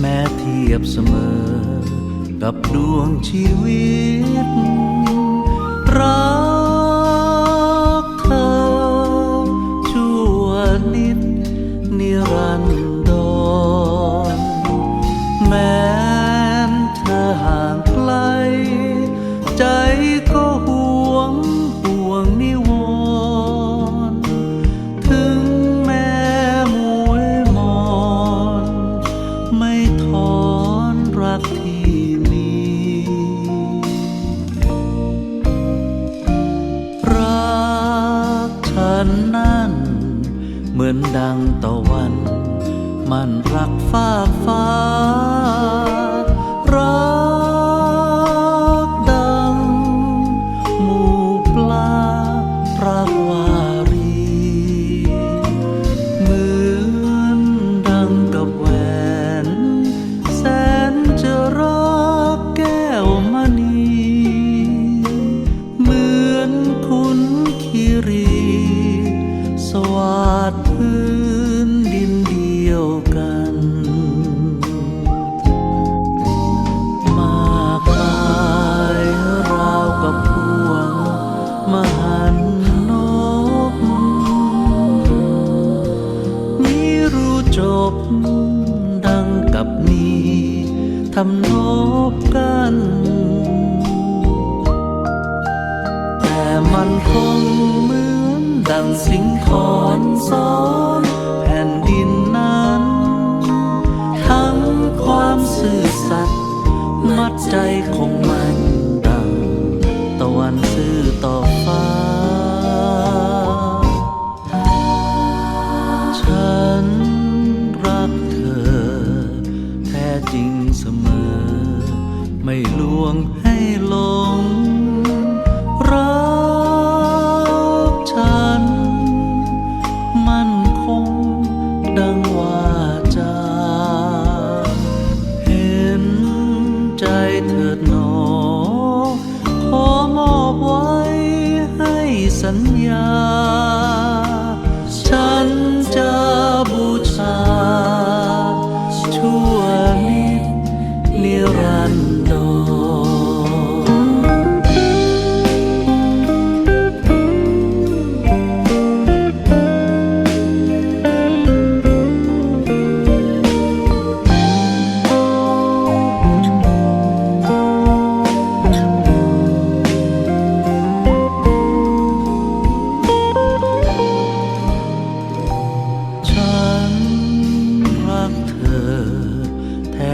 แม้เทียบเสมอ กับดวงชีวิตรั นั้น เหมือนดังตะวัน มันรักฟ้าฟ้ารัก ดังกับนี้ทำนบกัน แต่มันคงเหมือนดังสิงคอนซ้อนแผ่นดินนั้น ทั้งความซื่อสัตย์มัดใจคงมันดังตะวันซื่อต่อฟ้า ไม่ลวงให้หลงรักฉัน มั่นคงดังว่าจาเห็นใจเถิดหนอ ขอมอบไว้ให้สัญญา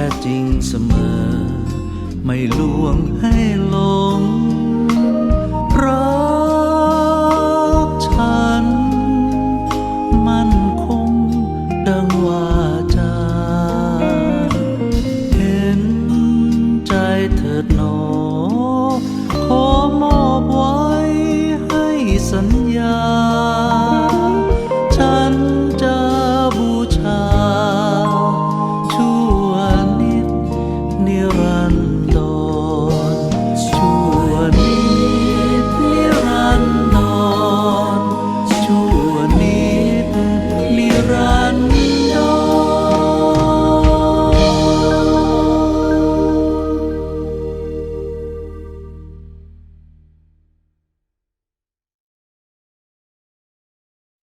ท้จริงเสมอ ไม่ลวงให้ลงเพราะฉัน มั่นคงดังว่าจาเห็นใจเถิดหนอ ขอมอบไว้ให้สัญญา